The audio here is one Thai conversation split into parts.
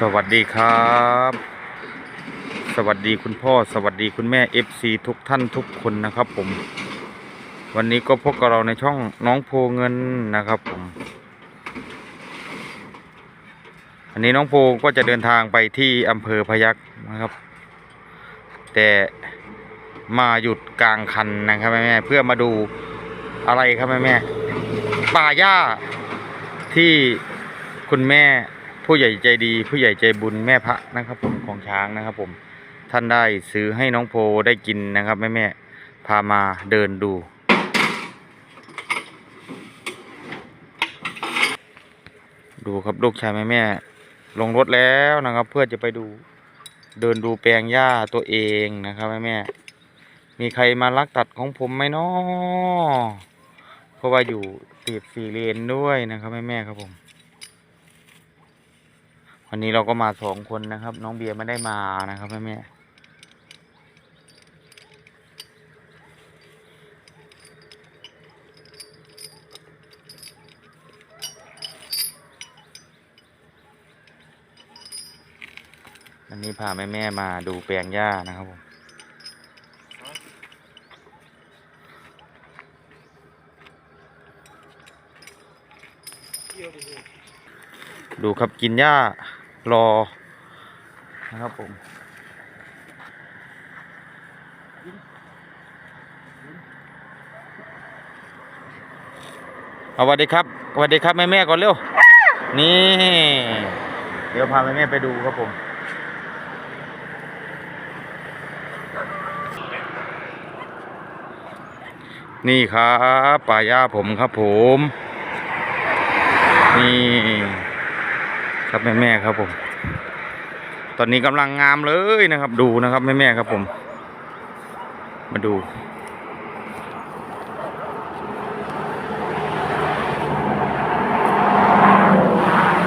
สวัสดีครับ สวัสดีคุณพ่อสวัสดีคุณแม่ FC ทุกท่านทุกคนนะครับผม วันนี้ก็พบกับเราในช่องน้องโพเงินนะครับผม อันนี้น้องโพก็จะเดินทางไปที่อำเภอพยัคฆ์นะครับ แต่มาหยุดกลางคันนะครับแม่แม่เพื่อมาดูอะไรครับแม่แม่ป่าหญ้าที่คุณแม่ ผู้ใหญ่ใจดี ผู้ใหญ่ใจบุญแม่พระนะครับ ผมของช้างนะครับ ผมท่านได้ซื้อให้น้องโพได้กินนะครับแม่แม่พามาเดินดู ดูครับลูกชายแม่แม่ลงรถแล้วนะครับ เพื่อจะไปดูเดินดูแปลงหญ้าตัวเองนะครับแม่แม่มีใครมาลักตัดของผมไหมเนาะเพราะว่าอยู่ติดสี่เลนด้วยนะครับแม่แม่ครับผม วันนี้เราก็มาสองคนนะครับ น้องเบียร์ไม่ได้มานะครับแม่แม่วันนี้พาแม่แม่มาดูแปลงหญ้านะครับผมดูครับกินหญ้า รอนะครับผมเอาสวัสดีครับสวัสดีครับแม่แม่ก่อนเร็ว นี่ เดี๋ยวพาแม่แม่ไปดูครับผม นี่ครับป่าหญ้าผมครับผม นี่ ครับแม่แม่ๆครับผม ตอนนี้กำลังงามเลยนะครับ ดูนะครับแม่แม่ๆครับผม มาดู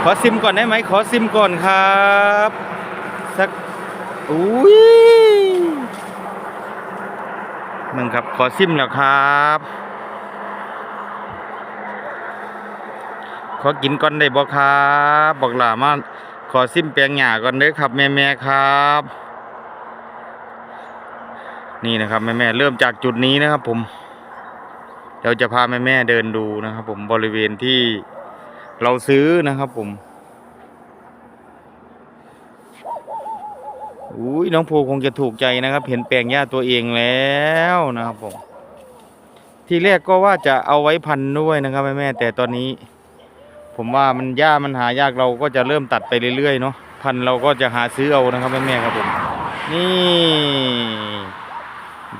ขอซิมก่อนได้ไหมขอซิมก่อนครับสักอุ้ยมึงครับขอซิมแล้วครับ ขอกินก่อนได้บ่ครับบอกหลามาขอซิมแปลงหญ้าก่อนเด้อครับ แม่แม่ครับ นี่นะครับแม่แม่เริ่มจากจุดนี้นะครับ ผมเราจะพาแม่แม่เดินดูนะครับ ผมบริเวณที่เราซื้อนะครับ ผมอุ้ยน้องโพคงจะถูกใจนะครับ เห็นแปลงหญ้าตัวเองแล้วนะครับผม ทีแรกก็ว่าจะเอาไว้พันด้วยนะครับแม่แม่แต่ตอนนี้ ผมว่ามันหญ้ามันหายากเราก็จะเริ่มตัดไปเรื่อยๆเนาะพันเราก็จะหาซื้อเอานะครับแม่ๆครับผมนี่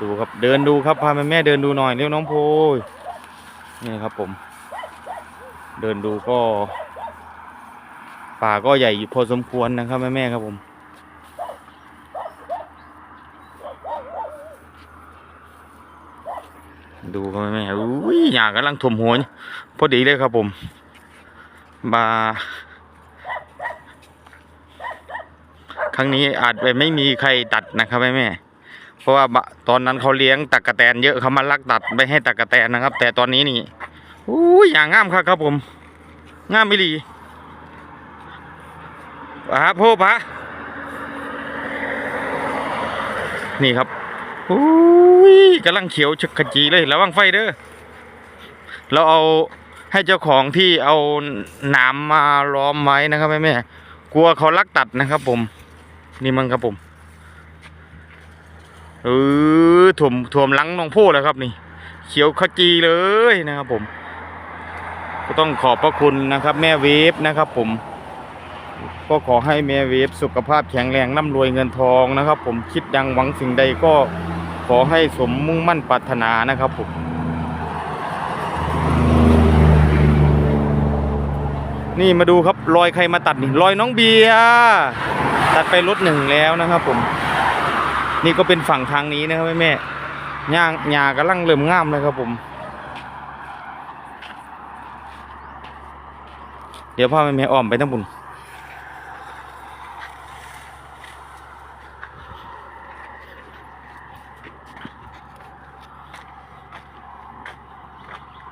ดูครับเดินดูครับพาแม่แม่ๆเดินดูหน่อยเร็วน้องโพยนี่ครับผม เดินดูก็ ป่าก็ใหญ่พอสมควรนะครับแม่แม่ๆครับผมดูครับแม่แม่อุ้ยหญ้ากำลังถ่มหัวพอดีเลยครับผม บาครั้งนี้อาจจะไม่มีใครตัดนะครับแม่แม่เพราะว่าตอนนั้นเขาเลี้ยงตักกะแตนเยอะเขามาลักตัดไม่ให้ตักกะแตนนะครับ แต่ตอนนี้นี่อู้ยอย่างงามครับครับผมงามไม่ดีอาโพพะนี่ครับอู้ยกำลังเขียวชกขจีเลยระวังไฟเด้อเราเอา ให้เจ้าของที่เอาหนามมาล้อมไว้นะครับแม่แม่กลัวเขาลักตัดนะครับ ผม นี่มันครับผมเออถ่วมถ่วมลังน้องโพแล้วครับ นี่ เขียวขจีเลยนะครับผม ก็ต้องขอบพระคุณนะครับ แม่เวฟนะครับ ผม ก็ขอให้แม่เวฟสุขภาพแข็งแรงร่ำรวยเงินทองนะครับ ผมคิดดังหวังสิ่งใดก็ขอให้สมมุ่งมั่นปรารถนานะครับผม นี่มาดูครับรอยใครมาตัดนี่รอยน้องเบียร์ตัดไปรถหนึ่งแล้วนะครับ ผม นี่ก็เป็นฝั่งทางนี้นะครับแม่แม่ๆย่างหญ้ากำลังเริ่มงามเลยครับผม เดี๋ยวพ่อแม่แม่อ้อมไปทั้งบุญ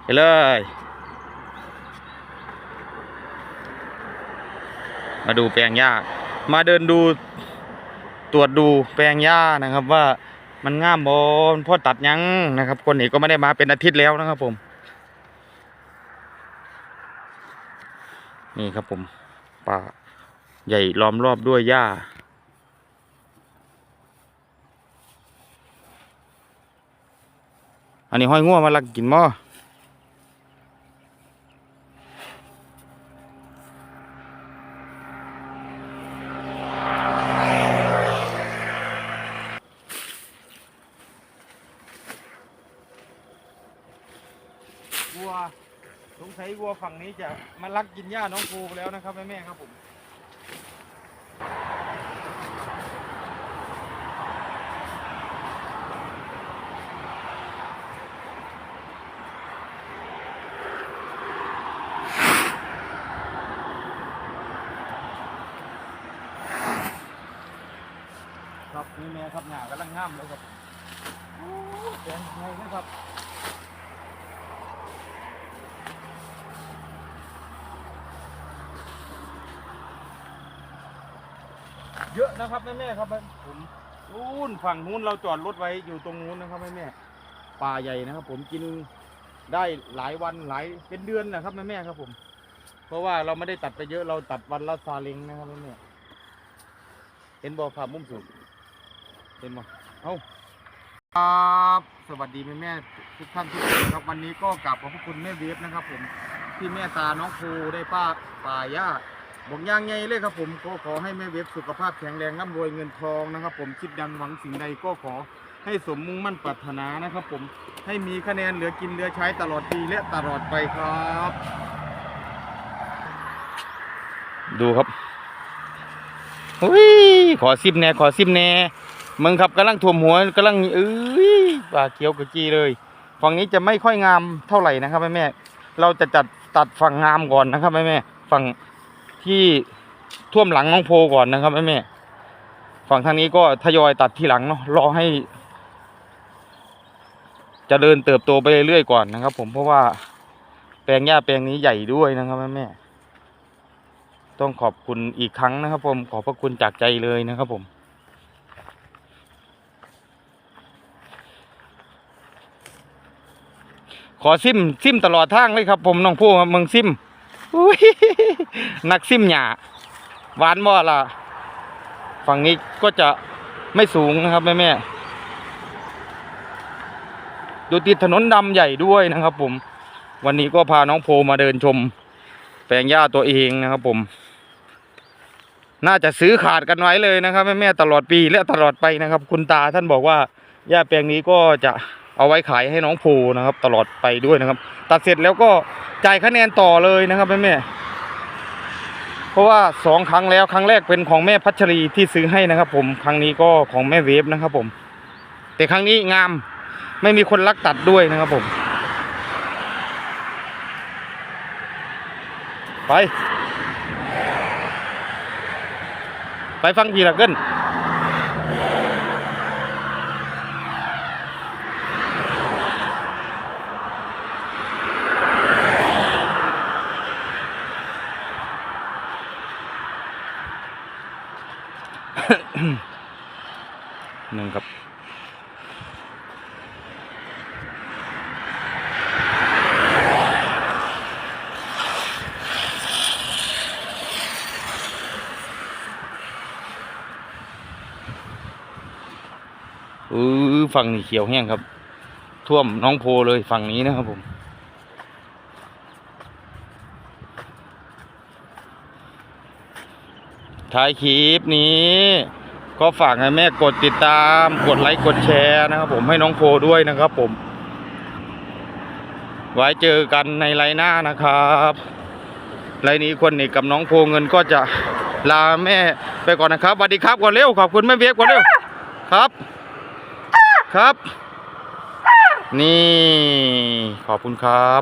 ไปเลย มาดูแปลงหญ้า มาเดินดูตรวจดูแปลงหญ้านะครับว่ามันงามบอลพ่อตัดยังนะครับ คนนี้ก็ไม่ได้มาเป็นอาทิตย์แล้วนะครับผม นี่ครับผมป่าใหญ่ล้อมรอบด้วยหญ้าอันนี้ห้อยง่วมาลักกินหม้อวัว สงสัยวัวฝั่งนี้จะมาลักกินหญ้าน้องภูแล้วนะครับแม่แม่ครับผมครับนี่แม่ครับหนากำลังงามเลยครับโอ้แดงไงนะครับ เยอะนะครับแม่แม่ครับผมนู้นฝั่งนู้นเราจอดรถไว้อยู่ตรงนู้นนะครับแม่แม่ป่าใหญ่นะครับ ผมกินได้หลายวันหลายเป็นเดือนนะครับแม่แม่ครับ ผม เพราะว่าเราไม่ได้ตัดไปเยอะเราตัดวันละซาเล้งนะครับแม่แม่เห็นบอภาพมุมสูงเห็นบอเอ้าครับสวัสดีแม่แม่ทุกท่านทุกคนครับวันนี้ก็กลับขอบพระคุณแม่เวฟนะครับ ผมที่แม่ตาน้องครูได้ป้าป่าย่า บอกย่างไงเลยครับผมก็ขอให้แม่เว็บสุขภาพแข็งแรงร่ำรวยเงินทองนะครับ ผมคิดดังหวังสิ่งใดก็ขอให้สมมุ่งมั่นปรารถนานะครับ ผมให้มีคะแนนเหลือกินเหลือใช้ตลอดปีและตลอดไปครับ ดูครับอุ้ยขอซิมแน่ขอซิมแน่มึงครับกำลังท่วมหัวกำลังเอ้ยปลาเขียวกะจีเลยฝั่งนี้จะไม่ค่อยงามเท่าไหร่นะครับแม่แม่เราจะจัดตัดฝั่งงามก่อนนะครับแม่แม่ฝั่ง ที่ท่วมหลังน้องโพก่อนนะครับแม่แม่ฝั่งทางนี้ก็ทยอยตัดทีหลังเนาะรอให้จเจะเดินเติบโตไปเรื่อยๆก่อนนะครับ ผมเพราะว่าแปลงหญ้าแปลงนี้ใหญ่ด้วยนะครับแม่แม่ต้องขอบคุณอีกครั้งนะครับ ผมขอบพระคุณจากใจเลยนะครับผมขอซิมซิมตลอดทางเลยครับ ผมน้องพูครับมึงซิม นักซิมหยาหวานบ่ล่ะ ฝั่งนี้ก็จะไม่สูงนะครับแม่แม่อยู่ติดถนนดำใหญ่ด้วยนะครับ ผม วันนี้ก็พาน้องโพมาเดินชม แปลงหญ้าตัวเองนะครับ ผม น่าจะซื้อขาดกันไว้เลยนะครับแม่แม่ตลอดปีและตลอดไปนะครับ คุณตาท่านบอกว่าหญ้าแปลงนี้ก็จะ เอาไว้ขายให้น้องโพนะครับ ตลอดไปด้วยนะครับ ตัดเสร็จแล้วก็จ่ายคะแนนต่อเลยนะครับแม่แม่เพราะว่าสองครั้งแล้วครั้งแรกเป็นของแม่พัชรีที่ซื้อให้นะครับ ผมครั้งนี้ก็ของแม่เวฟนะครับ ผม แต่ครั้งนี้งามไม่มีคนรักตัดด้วยนะครับผม ไป ไปฟังพีละเกิน หนึ่งครับอือฝั่งนี้เขียวแห้งครับ ท่วมน้องโพเลยฝั่งนี้นะครับผม ท้ายคลิปนี้ ก็ฝากให้แม่กดติดตาม กดไลค์กดแชร์นะครับ ผมให้น้องโพด้วยนะครับ ผม ไว้เจอกันในไลน์หน้านะครับไลน์นี้คนนี้กับน้องโพเงินก็จะลาแม่ไปก่อนนะครับสวัสดีครับก่อนเร็วขอบคุณแม่เวียก่อนเร็วครับ ครับ นี่ขอบคุณครับ